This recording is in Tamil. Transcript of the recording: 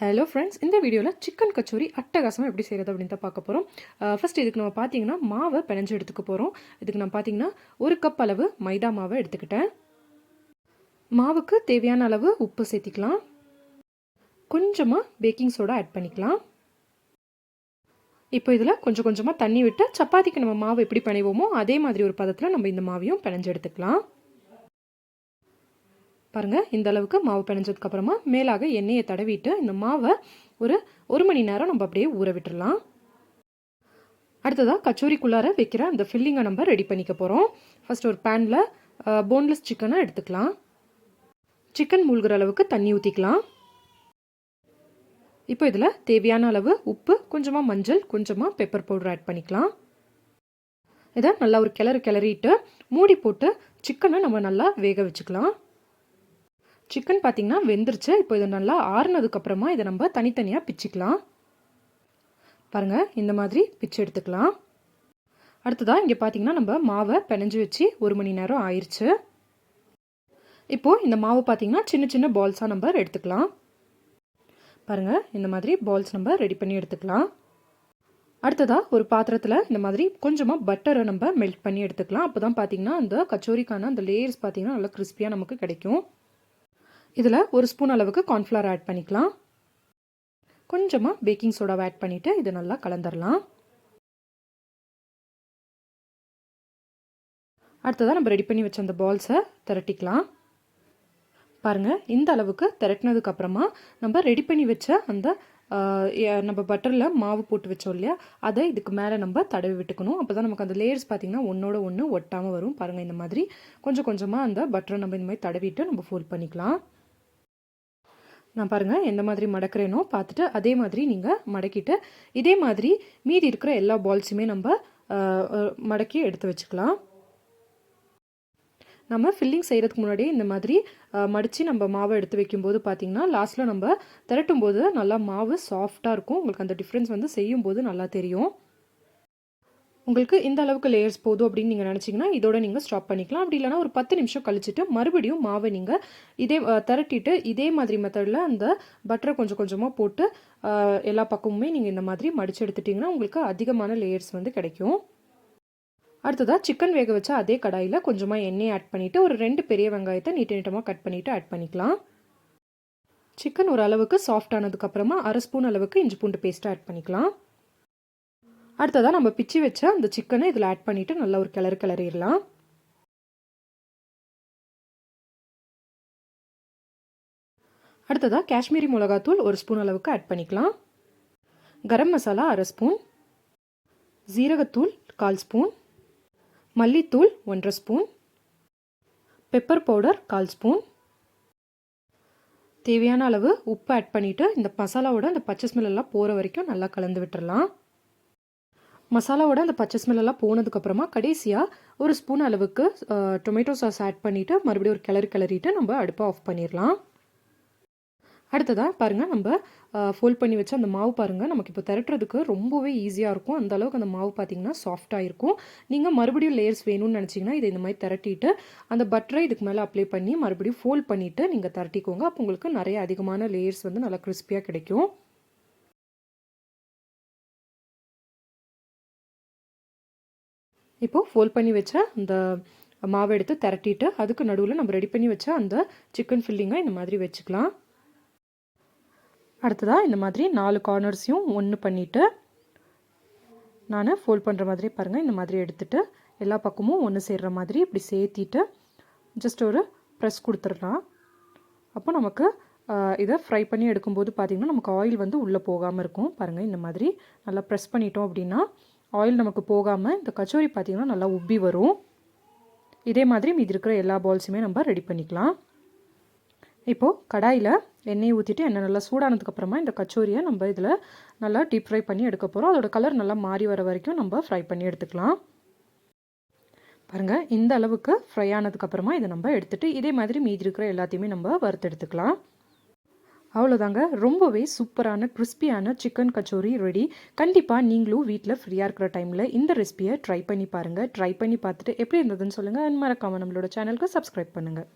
ஹலோ ஃப்ரெண்ட்ஸ் இந்த வீடியோவில் சிக்கன் கச்சோரி அட்டகாசமாக எப்படி செய்கிறது அப்படின்னு தான் பார்க்க போகிறோம் ஃபஸ்ட் இதுக்கு நம்ம பார்த்தீங்கன்னா மாவை பிணைஞ்சு எடுத்துக்க போகிறோம் இதுக்கு நான் பார்த்தீங்கன்னா ஒரு கப் அளவு மைதா மாவை எடுத்துக்கிட்டேன். மாவுக்கு தேவையான அளவு உப்பு சேர்த்திக்கலாம். கொஞ்சமாக பேக்கிங் சோடா ஆட் பண்ணிக்கலாம். இப்போ இதில் கொஞ்சம் கொஞ்சமாக தண்ணி விட்டு சப்பாத்திக்கு நம்ம மாவு எப்படி பிணைவோமோ அதே மாதிரி ஒரு பதத்தில் நம்ம இந்த மாவையும் பிணைஞ்சு எடுத்துக்கலாம். பாருங்கள் இந்த அளவுக்கு மாவு பிணைஞ்சதுக்கப்புறமா மேலாக எண்ணெயை தடவிட்டு இந்த மாவை ஒரு ஒரு மணி நேரம் நம்ம அப்படியே ஊற விட்டுடலாம் அடுத்ததாக கச்சோரிக்குள்ளார வைக்கிற அந்த ஃபில்லிங்கை நம்ம ரெடி பண்ணிக்க போகிறோம் ஃபஸ்ட் ஒரு பேனில் போன்லெஸ் சிக்கனை எடுத்துக்கலாம். சிக்கன் மூழ்கிற அளவுக்கு தண்ணி ஊற்றிக்கலாம் இப்போ இதில் தேவையான அளவு உப்பு கொஞ்சமாக மஞ்சள் கொஞ்சமாக பெப்பர் பவுடர் ஆட் பண்ணிக்கலாம். இதை நல்லா ஒரு கிளறு கிளறிட்டு மூடி போட்டு சிக்கனை நம்ம நல்லா வேக வச்சுக்கலாம். சிக்கன் பார்த்திங்கன்னா வெந்துருச்சு. இப்போ இது நல்லா ஆறுனதுக்கப்புறமா இதை நம்ம தனித்தனியாக பிச்சுக்கலாம். பாருங்கள் இந்த மாதிரி பிச்சு எடுத்துக்கலாம். அடுத்ததாக இங்கே பார்த்தீங்கன்னா நம்ம மாவை பிணைஞ்சு வச்சு ஒரு மணி நேரம் ஆயிடுச்சு இப்போது இந்த மாவு பார்த்திங்கன்னா சின்ன சின்ன பால்ஸாக நம்ம எடுத்துக்கலாம். பாருங்கள் இந்த மாதிரி பால்ஸ் நம்ம ரெடி பண்ணி எடுத்துக்கலாம். அடுத்ததாக ஒரு பாத்திரத்தில் இந்த மாதிரி கொஞ்சமாக பட்டரை நம்ம மெல்ட் பண்ணி எடுத்துக்கலாம். அப்போ தான் பார்த்தீங்கன்னா அந்த கச்சோரிக்கான அந்த லேயர்ஸ் பார்த்திங்கன்னா நல்லா கிறிஸ்பியாக நமக்கு கிடைக்கும். இதில் ஒரு ஸ்பூன் அளவுக்கு கார்ன்ஃப்ளவர் ஆட் பண்ணிக்கலாம். கொஞ்சமாக பேக்கிங் சோடாவை ஆட் பண்ணிவிட்டு இது நல்லா கலந்துடலாம் அடுத்ததாக நம்ம ரெடி பண்ணி வச்ச அந்த பால்ஸை திரட்டிக்கலாம். பாருங்கள் இந்த அளவுக்கு திரட்டினதுக்கப்புறமா நம்ம ரெடி பண்ணி வச்ச அந்த நம்ம பட்டரில் மாவு போட்டு வச்சோம் இல்லையா? அதை இதுக்கு மேலே நம்ம தடவி விட்டுக்கணும். அப்போ தான் நமக்கு அந்த லேயர்ஸ் பார்த்திங்கன்னா ஒன்றோட ஒன்று ஒட்டாமல் வரும். பாருங்கள் இந்த மாதிரி கொஞ்சம் கொஞ்சமாக அந்த பட்டரை நம்ம இந்த மாதிரி தடவிட்டு நம்ம ஃபோல்ட் பண்ணிக்கலாம். நான் பாருங்கள் எந்த மாதிரி மடக்கிறேனோ பார்த்துட்டு அதே மாதிரி நீங்கள் மடக்கிட்டு இதே மாதிரி மீதி இருக்கிற எல்லா பால்ஸுமே நம்ம மடக்கி எடுத்து வச்சுக்கலாம். நம்ம ஃபில்லிங் செய்கிறதுக்கு முன்னாடியே இந்த மாதிரி மடித்து நம்ம மாவை எடுத்து வைக்கும்போது பார்த்திங்கன்னா லாஸ்ட்டில் நம்ம திரட்டும் போது நல்லா மாவு சாஃப்டாக இருக்கும். உங்களுக்கு அந்த டிஃப்ரென்ஸ் வந்து செய்யும்போது நல்லா தெரியும். உங்களுக்கு இந்த அளவுக்கு லேயர்ஸ் போதும் அப்படின்னு நீங்கள் நினச்சிங்கன்னா இதோட நீங்கள் ஸ்டாப் பண்ணிக்கலாம். அப்படி இல்லைனா ஒரு பத்து நிமிஷம் கழிச்சிட்டு மறுபடியும் மாவை நீங்கள் இதே திரட்டிட்டு இதே மாதிரி மெத்தடில் அந்த பட்டரை கொஞ்சம் கொஞ்சமாக போட்டு எல்லா பக்கமுமே நீங்கள் இந்த மாதிரி மடித்து எடுத்துட்டிங்கன்னா உங்களுக்கு அதிகமான லேயர்ஸ் வந்து கிடைக்கும். அடுத்ததாக சிக்கன் வேக வச்சா அதே கடாயில் கொஞ்சமாக எண்ணெய் ஆட் பண்ணிவிட்டு ஒரு ரெண்டு பெரிய வெங்காயத்தை நீட்ட நீட்டமாக கட் பண்ணிவிட்டு ஆட் பண்ணிக்கலாம். சிக்கன் ஒரு அளவுக்கு சாஃப்ட் ஆனதுக்கப்புறமா அரை ஸ்பூன் அளவுக்கு இஞ்சி பூண்டு பேஸ்ட்டை ஆட் பண்ணிக்கலாம். அடுத்ததாக நம்ம பிச்சு வச்ச அந்த சிக்கனை இதில் ஆட் பண்ணிவிட்டு நல்லா ஒரு கிளறு கிளறிடலாம். அடுத்ததாக காஷ்மீரி மிளகாத்தூள் ஒரு ஸ்பூன் அளவுக்கு ஆட் பண்ணிக்கலாம். கரம் மசாலா அரை ஸ்பூன் ஜீரகத்தூள் கால் ஸ்பூன் மல்லித்தூள் ஒன்றரை ஸ்பூன் பெப்பர் பவுடர் கால் ஸ்பூன் தேவையான அளவு உப்பு ஆட் பண்ணிவிட்டு இந்த மசாலாவோட அந்த பச்சை ஸ்மெல்லாம் போகிற வரைக்கும் நல்லா கலந்து விட்டுறலாம். மசாலாவோட அந்த பச்சை ஸ்மெல்லாம் போனதுக்கப்புறமா கடைசியாக ஒரு ஸ்பூன் அளவுக்கு டொமேட்டோ சாஸ் ஆட் பண்ணிவிட்டு மறுபடியும் ஒரு கிளறி கிளறிட்டு நம்ம அடுப்பை ஆஃப் பண்ணிடலாம். அடுத்ததாக பாருங்கள் நம்ம ஃபோல்ட் பண்ணி வச்சு அந்த மாவு பாருங்கள் நமக்கு இப்போ திரட்டுறதுக்கு ரொம்பவே ஈஸியாக இருக்கும். அந்த அளவுக்கு அந்த மாவு பார்த்திங்கன்னா சாஃப்டாக இருக்கும். நீங்கள் மறுபடியும் லேயர்ஸ் வேணும்னு நினச்சிங்கன்னா இதை இந்த மாதிரி திரட்டிட்டு அந்த பட்டரை இதுக்கு மேலே அப்ளை பண்ணி மறுபடியும் ஃபோல்ட் பண்ணிவிட்டு நீங்கள் திரட்டிக்கோங்க. அப்போ உங்களுக்கு நிறைய அதிகமான லேயர்ஸ் வந்து நல்லா கிறிஸ்பியாக கிடைக்கும். இப்போது ஃபோல்ட் பண்ணி வச்ச அந்த மாவை எடுத்து திரட்டிட்டு அதுக்கு நடுவில் நம்ம ரெடி பண்ணி வச்ச அந்த சிக்கன் ஃபில்லிங்கை இந்த மாதிரி வச்சுக்கலாம். அடுத்ததாக இந்த மாதிரி நாலு கார்னர்ஸையும் ஒன்று பண்ணிவிட்டு நான் ஃபோல்ட் பண்ணுற மாதிரி பாருங்கள் இந்த மாதிரி எடுத்துகிட்டு எல்லா பக்கமும் ஒன்று சேர்கிற மாதிரி இப்படி சேர்த்திட்டு ஜஸ்ட் ஒரு ப்ரெஸ் கொடுத்துடலாம். அப்போ நமக்கு இதை ஃப்ரை பண்ணி எடுக்கும்போது பார்த்திங்கன்னா நமக்கு ஆயில் வந்து உள்ளே போகாமல் இருக்கும். பாருங்கள் இந்த மாதிரி நல்லா ப்ரெஸ் பண்ணிட்டோம் அப்படின்னா ஆயில் நமக்கு போகாமல் இந்த கச்சோரி பார்த்திங்கன்னா நல்லா உப்பி வரும். இதே மாதிரி மீதி இருக்கிற எல்லா பால்ஸுமே நம்ம ரெடி பண்ணிக்கலாம். இப்போது கடாயில் எண்ணெய் ஊற்றிட்டு எண்ணெய் நல்லா சூடானதுக்கப்புறமா இந்த கச்சோரியை நம்ம இதில் நல்லா டீப் ஃப்ரை பண்ணி எடுக்க போகிறோம் அதோடய கலர் நல்லா மாறி வர வரைக்கும் நம்ம ஃப்ரை பண்ணி எடுத்துக்கலாம். பாருங்கள் இந்த அளவுக்கு ஃப்ரை ஆனதுக்கப்புறமா இதை நம்ம எடுத்துகிட்டு இதே மாதிரி மீதி இருக்கிற எல்லாத்தையுமே நம்ம வறுத்து எடுத்துக்கலாம் அவ்வளோதாங்க ரொம்பவே சூப்பரான கிறிஸ்பியான சிக்கன் கச்சோரி ரெடி கண்டிப்பாக நீங்களும் வீட்டில் ஃப்ரீயாக இருக்கிற டைமில் இந்த ரெசிபியை ட்ரை பண்ணி பாருங்கள் ட்ரை பண்ணி பார்த்துட்டு எப்படி இருந்ததுன்னு சொல்லுங்கள் மறக்காமல் நம்மளோட சேனலுக்கு சப்ஸ்கிரைப் பண்ணுங்கள்